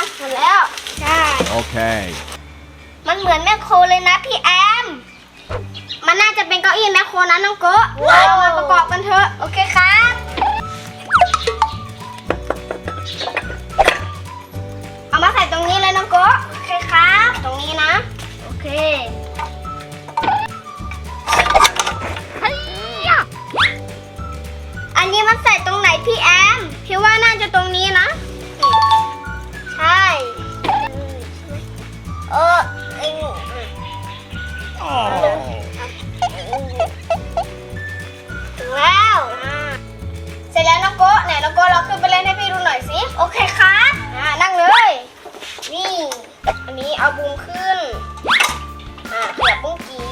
หมดยังหมดแล้ว ใช่ Okay. มันเหมือนแมคโครเลยนะพี่แอม มันน่าจะเป็นเก้าอี้แมคโครนะน้องโกะเรามาประกอบกันเถอะ โอเคครับ เอามาใส่ตรงนี้เลยน้องโกะโอเคครับ ตรงนี้นะ โอเค เอาบุ้งขึ้น อ่าขยับบุ้งกี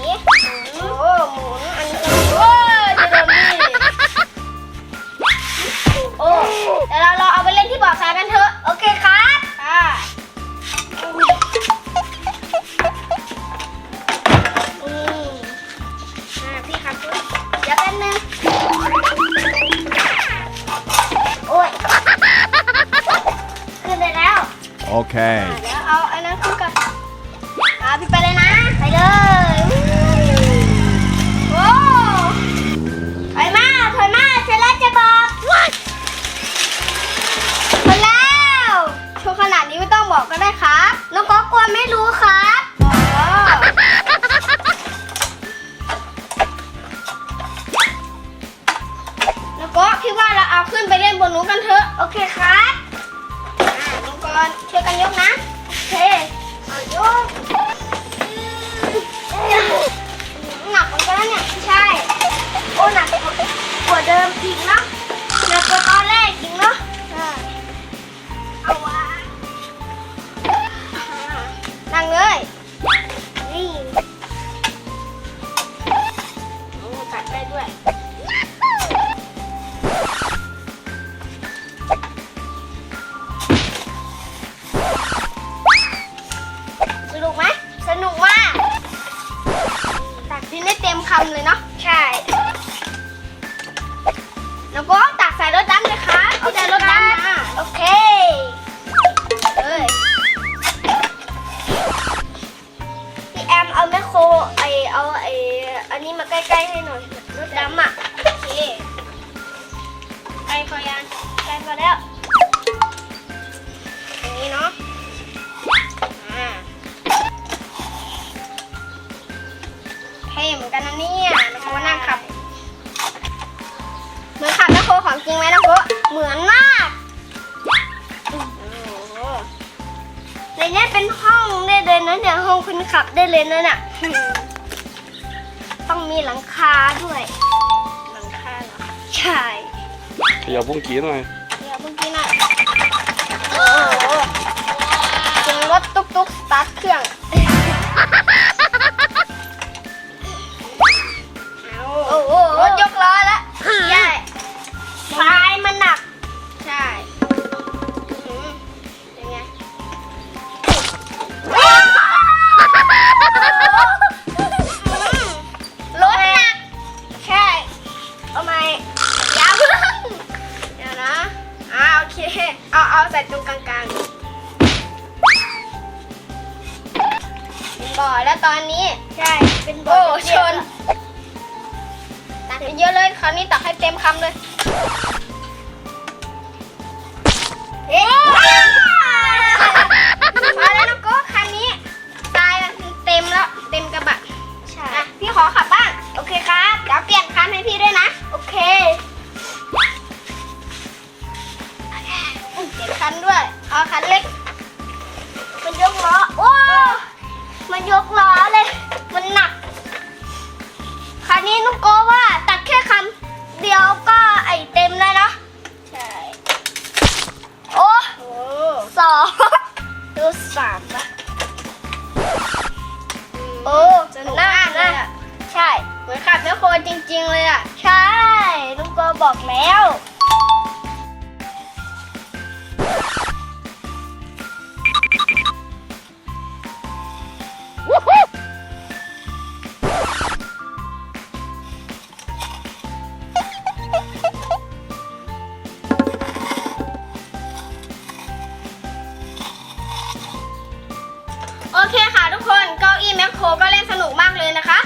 โอ้หมุน อันนี้โอ้ยจะโดนนี่โอ้เดี๋ยวเราเราเอาไปเล่นที่บ่อทรายกันเถอะ โอเคครับค่ะอืมอ่าพี่ครับเดี๋ยวแป๊บนึง โอ้ย ขึ้นได้แล้ว Okay. นนั้นขึ้นก่อนอ่าพี่ไปเลยนะ ไปเลยโอ้ถอยมาถอยมาเสร็จแล้วจะบอกถอยแล้วโชว์ขนาดนี้ไม่ต้องบอกก็ได้ครับน้องก็กลัวไม่รู้ครับอ๋อ แล้วก็พี่ว่าเราเอาขึ้นไปเล่นบนนู้นกันเถอะ โอเคครับอ่าน้องกรณ์ช่วยกันยกนะ เคเอายกหนักเหมือนกันนะเนี่ยใช่ โอ้หนักกว่าเดิมอีกเนาะหนักกว่าตอนแรกอีกเนาะ นุกไหมสนุกมากตักดินได้เต็มคำเลยเนาะ ใช่ แล้วก็ ห้องคุณขับได้เลยนะเนี่ยต้องมีหลังคาด้วย หลังคาเหรอ ใช่ขยับบุ้งกี้หน่อย เดี๋ยวเมื่อกี้น่ะโอ้โหเสียงรถตุ๊กตุ๊กสตาร์ทเครื่อง เอาเอาใส่ตรงกลางๆเป็นบ่อแล้วตอนนี้ ใช่ เป็นบ่อโอ้ชน ตักเยอะๆเลย คราวนี้ตักให้เต็มคำเลยเฮ้ม ด้ยเอาคันเล็ก มันยกล้อว้ามันยกล้อเลย มันหนัก คันนี้นุ๊กโกว่าตัดแค่คันเดียวก็ไอเต็มเลยนะ ใช่ โอ้สองดูสามนะโอ้สนุกมากน่ะ ใช่เหมือนขับแม่โครจริง ๆ เลยอะ ใช่นุ๊กโกบอกแล้ว โคก็เล่นสนุกมากเลยนะคะ